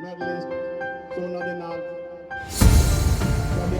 Medallist ਸੋ ਉਹਨਾਂ ਦੇ ਨਾਲ। ਸਾਡੇ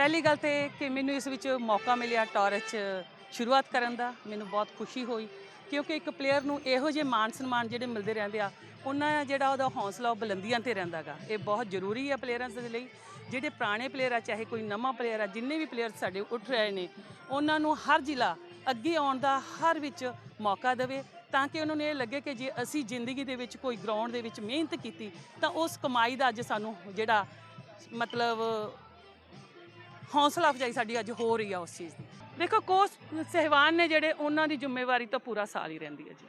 ਪਹਿਲੀ ਗੱਲ ਤੇ ਕਿ ਮੈਨੂੰ ਇਸ ਵਿੱਚ ਮੌਕਾ ਮਿਲਿਆ ਟੌਰਚ ਸ਼ੁਰੂਆਤ ਕਰਨ ਦਾ, ਮੈਨੂੰ ਬਹੁਤ ਖੁਸ਼ੀ ਹੋਈ, ਕਿਉਂਕਿ ਇੱਕ ਪਲੇਅਰ ਨੂੰ ਇਹੋ ਜਿਹੇ ਮਾਨ ਸਨਮਾਨ ਜਿਹੜੇ ਮਿਲਦੇ ਰਹਿੰਦੇ ਆ, ਉਹਨਾਂ ਦਾ ਜਿਹੜਾ ਉਹਦਾ ਹੌਸਲਾ ਉਹ ਬੁਲੰਦੀਆਂ ਤੇ ਰਹਿੰਦਾਗਾ ਇਹ ਬਹੁਤ ਜ਼ਰੂਰੀ ਹੈ ਪਲੇਅਰਾਂ ਦੇ ਲਈ, ਜਿਹੜੇ ਪੁਰਾਣੇ ਪਲੇਅਰ ਆ, ਚਾਹੇ ਕੋਈ ਨਵਾਂ ਪਲੇਅਰ ਆ, ਜਿੰਨੇ ਵੀ ਪਲੇਅਰ ਸਾਡੇ ਉੱਠ ਰਹੇ ਨੇ, ਉਹਨਾਂ ਨੂੰ ਹਰ ਜ਼ਿਲ੍ਹਾ ਅੱਗੇ ਆਉਣ ਦਾ ਹਰ ਵਿੱਚ ਮੌਕਾ ਦੇਵੇ, ਤਾਂ ਕਿ ਉਹਨਾਂ ਨੂੰ ਇਹ ਲੱਗੇ ਕਿ ਜੇ ਅਸੀਂ ਜ਼ਿੰਦਗੀ ਦੇ ਵਿੱਚ ਕੋਈ ਗਰਾਊਂਡ ਦੇ ਵਿੱਚ ਮਿਹਨਤ ਕੀਤੀ, ਤਾਂ ਉਸ ਕਮਾਈ ਦਾ ਅੱਜ ਸਾਨੂੰ ਜਿਹੜਾ ਮਤਲਬ ਹੌਸਲਾ ਅਫਜਾਈ ਸਾਡੀ ਅੱਜ ਹੋ ਰਹੀ ਆ ਉਸ ਚੀਜ਼ ਦੀ। ਦੇਖੋ ਕੋਚ ਸਹਿਵਾਨ ਨੇ ਜਿਹੜੇ ਉਹਨਾਂ ਦੀ ਜ਼ਿੰਮੇਵਾਰੀ ਤਾਂ ਪੂਰਾ ਸਾਲ ਹੀ ਰਹਿੰਦੀ ਹੈ ਜੀ।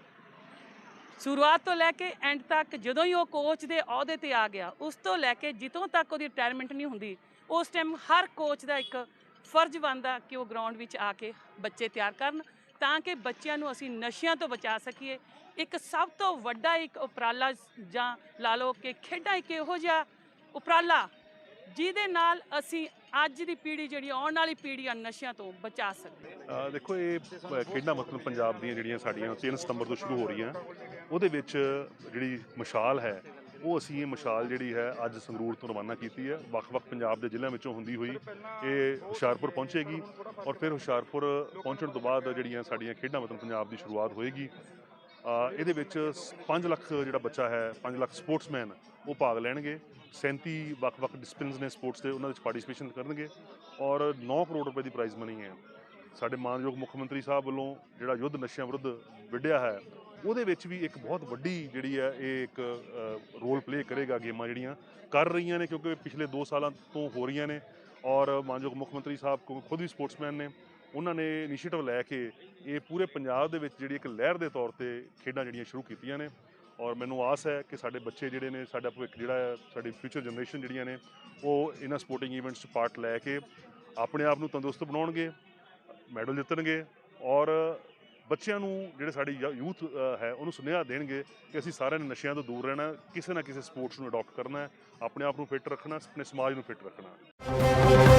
ਸ਼ੁਰੂਆਤ ਤੋਂ ਲੈ ਕੇ ਐਂਡ ਤੱਕ ਜਦੋਂ ਹੀ ਉਹ ਕੋਚ ਦੇ ਅਹੁਦੇ ਤੇ ਆ ਗਿਆ, ਉਸ ਤੋਂ ਲੈ ਕੇ ਜਿੱਥੋਂ ਤੱਕ ਉਹਦੀ ਰਿਟਾਇਰਮੈਂਟ ਨਹੀਂ ਹੁੰਦੀ, ਉਸ ਟਾਈਮ ਹਰ ਕੋਚ ਦਾ ਇੱਕ ਫਰਜ਼ ਬਣਦਾ ਕਿ ਉਹ ਗਰਾਊਂਡ ਵਿੱਚ ਆ ਕੇ ਬੱਚੇ ਤਿਆਰ ਕਰਨ ਤਾਂ ਕਿ ਬੱਚਿਆਂ ਨੂੰ ਅਸੀਂ ਨਸ਼ਿਆਂ ਤੋਂ ਬਚਾ ਸਕੀਏ। ਇੱਕ ਸਭ ਤੋਂ ਵੱਡਾ ਇੱਕ ਉਪਰਾਲਾ ਜਾਂ ਲਾ ਲਓ ਕਿ ਖੇਡਾਂ ਇੱਕ ਇਹੋ ਜਿਹਾ ਉਪਰਾਲਾ ਜਿਹਦੇ ਨਾਲ ਅਸੀਂ ਅੱਜ ਦੀ ਪੀੜ੍ਹੀ ਜਿਹੜੀ ਆਉਣ ਵਾਲੀ ਪੀੜ੍ਹੀ ਆ, ਨਸ਼ਿਆਂ ਤੋਂ ਬਚਾ ਸਕਦੇ ਹਾਂ। ਦੇਖੋ, ਇਹ ਪ- ਖੇਡਾਂ ਮਤਲਬ ਪੰਜਾਬ ਦੀਆਂ ਜਿਹੜੀਆਂ ਸਾਡੀਆਂ 3 ਸਤੰਬਰ ਤੋਂ ਸ਼ੁਰੂ ਹੋ ਰਹੀਆਂ, ਉਹਦੇ ਵਿੱਚ ਜਿਹੜੀ ਮਸ਼ਾਲ ਹੈ, ਉਹ ਅਸੀਂ ਇਹ ਮਸ਼ਾਲ ਜਿਹੜੀ ਹੈ, ਅੱਜ ਸੰਗਰੂਰ ਤੋਂ ਰਵਾਨਾ ਕੀਤੀ ਹੈ ਵੱਖ-ਵੱਖ ਪੰਜਾਬ ਦੇ ਜ਼ਿਲ੍ਹਿਆਂ ਵਿੱਚੋਂ ਹੁੰਦੀ ਹੋਈ ਇਹ ਹੁਸ਼ਿਆਰਪੁਰ ਪਹੁੰਚੇਗੀ ਔਰ ਫਿਰ ਹੁਸ਼ਿਆਰਪੁਰ ਪਹੁੰਚਣ ਤੋਂ ਬਾਅਦ ਜਿਹੜੀਆਂ ਸਾਡੀਆਂ ਖੇਡਾਂ ਮਤਲਬ ਪੰਜਾਬ ਦੀ ਸ਼ੁਰੂਆਤ ਹੋਏਗੀ ਇਹਦੇ ਵਿੱਚ 5 ਲੱਖ ਜਿਹੜਾ ਬੱਚਾ ਹੈ 5 ਲੱਖ ਸਪੋਰਟਸਮੈਨ ਉਹ ਭਾਗ ਲੈਣਗੇ। 37 ਵੱਖ-ਵੱਖ ਡਿਸਪਲਿਨਸ ਨੇ ਸਪੋਰਟਸ ਦੇ, ਉਹਨਾਂ ਵਿੱਚ ਪਾਰਟਿਸਿਪੇਸ਼ਨ ਕਰਨਗੇ ਔਰ 9 ਕਰੋੜ ਰੁਪਏ ਦੀ ਪ੍ਰਾਈਜ਼ ਮਨੀ ਹੈ। ਸਾਡੇ ਮਾਨਯੋਗ ਮੁੱਖ ਮੰਤਰੀ ਸਾਹਿਬ ਵੱਲੋਂ ਜਿਹੜਾ ਯੁੱਧ ਨਸ਼ਿਆਂ ਵਿਰੁੱਧ ਵਿੱਢਿਆ ਹੈ, ਉਹਦੇ ਵਿੱਚ ਵੀ ਇੱਕ ਬਹੁਤ ਵੱਡੀ ਜਿਹੜੀ ਹੈ, ਇਹ ਇੱਕ ਰੋਲ ਪਲੇ ਕਰੇਗਾ ਗੇਮਾਂ ਜਿਹੜੀਆਂ ਕਰ ਰਹੀਆਂ ਨੇ ਕਿਉਂਕਿ ਪਿਛਲੇ 2 ਸਾਲਾਂ ਤੋਂ ਹੋ ਰਹੀਆਂ ਨੇ ਔਰ ਮਾਨਯੋਗ ਮੁੱਖ ਮੰਤਰੀ ਸਾਹਿਬ ਕੋ- ਖੁਦ ਵੀ ਸਪੋਰਟਸਮੈਨ ਨੇ। ਉਹਨਾਂ ਨੇ ਇਨੀਸ਼ੀਏਟਿਵ ਲੈ ਕੇ ਇਹ ਪੂਰੇ ਪੰਜਾਬ ਦੇ ਵਿੱਚ ਜਿਹੜੀ ਇੱਕ ਲਹਿਰ ਦੇ ਤੌਰ ਤੇ ਖੇਡਾਂ ਜਿਹੜੀਆਂ ਸ਼ੁਰੂ ਕੀਤੀਆਂ ਨੇ। ਔਰ ਮੈਨੂੰ ਆਸ ਹੈ ਕਿ ਸਾਡੇ ਬੱਚੇ ਜਿਹੜੇ ਨੇ, ਸਾਡਾ ਭਵਿੱਖ ਜਿਹੜਾ ਹੈ, ਸਾਡੀ ਫਿਊਚਰ ਜਨਰੇਸ਼ਨ ਜਿਹੜੀਆਂ ਨੇ, ਉਹ ਇਹਨਾਂ ਸਪੋਰਟਿੰਗ ਇਵੈਂਟਸ 'ਚ ਪਾਰਟ ਲੈ ਕੇ ਆਪਣੇ ਆਪ ਨੂੰ ਤੰਦਰੁਸਤ ਬਣਾਉਣਗੇ ਮੈਡਲ ਜਿੱਤਣਗੇ ਔਰ ਬੱਚਿਆਂ ਨੂੰ ਜਿਹੜੇ ਸਾਡੀ ਯੂਥ ਹੈ, ਉਹਨੂੰ ਸੁਨੇਹਾ ਦੇਣਗੇ ਕਿ ਅਸੀਂ ਸਾਰਿਆਂ ਨੇ ਨਸ਼ਿਆਂ ਤੋਂ ਦੂਰ ਰਹਿਣਾ, ਕਿਸੇ ਨਾ ਕਿਸੇ ਸਪੋਰਟਸ ਨੂੰ ਅਡਾਪਟ ਕਰਨਾ ਹੈ, ਆਪਣੇ ਆਪ ਨੂੰ ਫਿੱਟ ਰੱਖਣਾ, ਆਪਣੇ ਸਮਾਜ ਨੂੰ ਫਿੱਟ ਰੱਖਣਾ